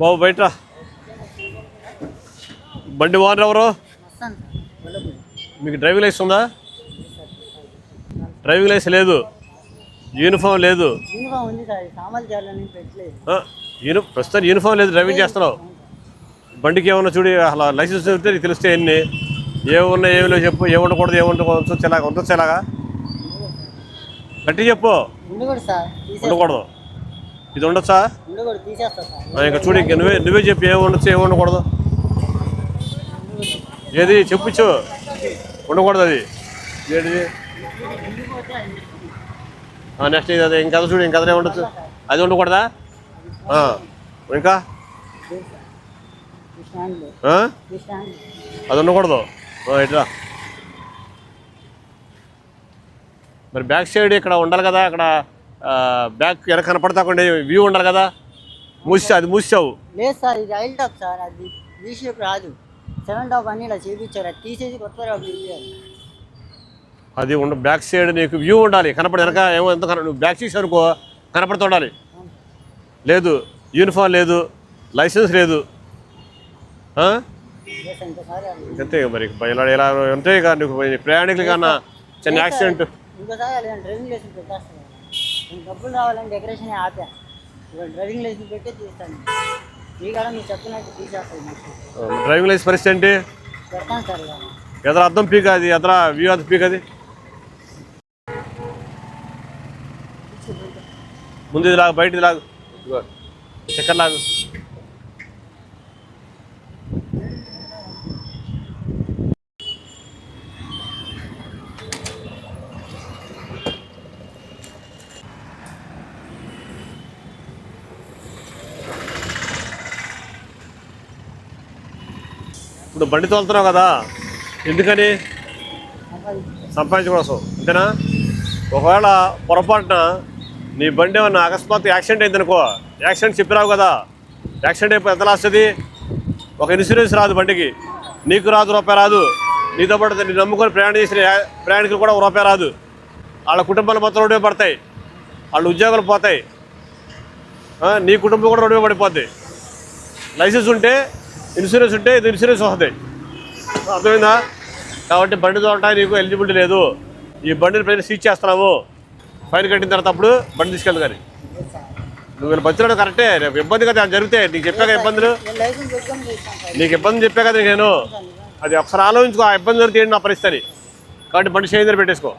బాబు బయట. బండి ఓనర్ ఎవరు మీకు డ్రైవింగ్ లైసెన్స్ ఉందా? డ్రైవింగ్ లైసెన్స్ లేదు. యూనిఫామ్ లేదు. ప్రస్తుతం యూనిఫామ్ లేదు డ్రైవింగ్ చేస్తున్నావు. బండికి ఏమన్నా చూడి అసలు లైసెన్స్ ఉంటే నీకు తెలిస్తే ఎన్ని. ఏమున్నా ఏమి లేవు చెప్పు ఏమి ఉండకూడదు ఏమి ఉండకూడదు ఎలాగా ఉండొచ్చు గట్టి చెప్పు. ఉండకూడదు. ఇది ఉండొచ్చా? ఇంకా చూడు ఇంక నువ్వే నువ్వే చెప్పు ఏమి ఉండొచ్చు ఏమి ఉండకూడదు. ఏది చెప్పుచ్చు. ఉండకూడదు అది. ఏంటిది? నెక్స్ట్ ఇది అదే ఇంకా చూడు ఇంకా అదే ఉండొచ్చు. అది ఉండకూడదా? ఇంకా? అది ఉండకూడదు. ఆ, ఇట్రా మరి బ్యాక్ సైడ్ ఇక్కడ ఉండాలి కదా అక్కడ బ్యాక్ వెనక కనపడతాకుండా వ్యూ ఉండాలి కదా. మూసి అది మూసావు. లేదు సార్ ఇది ఆయిల్ టాప్ సార్ అది వీ షేప్ రాదు. సెవెన్ టాప్ అన్ని ఇలా చేపించారు అది తీసేసి కొత్త అది ఉండ బ్యాక్ సైడ్ నీకు వ్యూ ఉండాలి కనపడి వెనక ఏమో ఎంత కన నువ్వు బ్యాక్ సీట్ అనుకో కనపడుతూ ఉండాలి. లేదు యూనిఫామ్ లేదు లైసెన్స్ లేదు. అంతే మరి ఇలా ఇలా ఉంటే ఇక నీకు ప్రయాణికులు కన్నా చిన్న యాక్సిడెంట్. డబ్బులు రావాలని డెకరేషన్ ఆపా. డ్రైవింగ్ లైసెన్స్ పెట్టే తీస్తాను. మీ కాడ మీరు చెప్పినట్టు తీసేస్తాను నాకు డ్రైవింగ్ లైసెన్స్ పరిస్థితి ఏంటి? పెడతాను సార్ ఎదర అద్దం పీక్ అది ఎదర వ్యూ అది పీక్ అది? ముందు ఇది లాగు బయట ఇది లాగు చక్కెర లాగు. నువ్వు బండి తోలుతున్నావు కదా ఎందుకని? సంపాదించు. కోసం అంతేనా? ఒకవేళ పొరపాటున నీ బండి ఏమన్నా అకస్మాత్ యాక్సిడెంట్ అయింది అనుకో యాక్సిడెంట్ చెప్పిరావు కదా. యాక్సిడెంట్ అయిపోయి ఎంత వస్తుంది ఒక ఇన్సూరెన్స్ రాదు బండికి. నీకు రాదు రూపాయి రాదు. నీతో పాటు నీ నమ్ముకొని ప్రయాణం చేసిన ప్రయాణికులు కూడా ఒక రూపాయి రాదు. వాళ్ళ కుటుంబాలు మొత్తం రోడ్డు పడతాయి. వాళ్ళ ఉద్యోగాలు పోతాయి. నీ కుటుంబం కూడా రోడ్డు పడిపోద్ది. లైసెన్స్ ఉంటే ఇన్సూరెన్స్ ఉంటే ఇది ఇన్సూరెన్స్ వస్తుంది. అర్థమైందా? కాబట్టి బండి తోలటానికి నీకు ఎలిజిబిలిటీ లేదు. ఈ బండిని ప్రజలు సీజ్ చేస్తున్నాము. ఫైన్ కట్టిన తర్వాత అప్పుడు బండి తీసుకెళ్ళదు కానీ. నువ్వు వీళ్ళు బతిరడం కరెక్టే. రేపు ఇబ్బంది కదా జరిగితే నీకు చెప్పాక ఇబ్బందులు. నీకు ఇబ్బంది చెప్పా కదా నేను. అది ఒకసారి ఆలోచించుకో ఆ ఇబ్బంది జరిగితే నా పరిస్థితి కాబట్టి బండి చేంజర్ పెట్టేసుకో.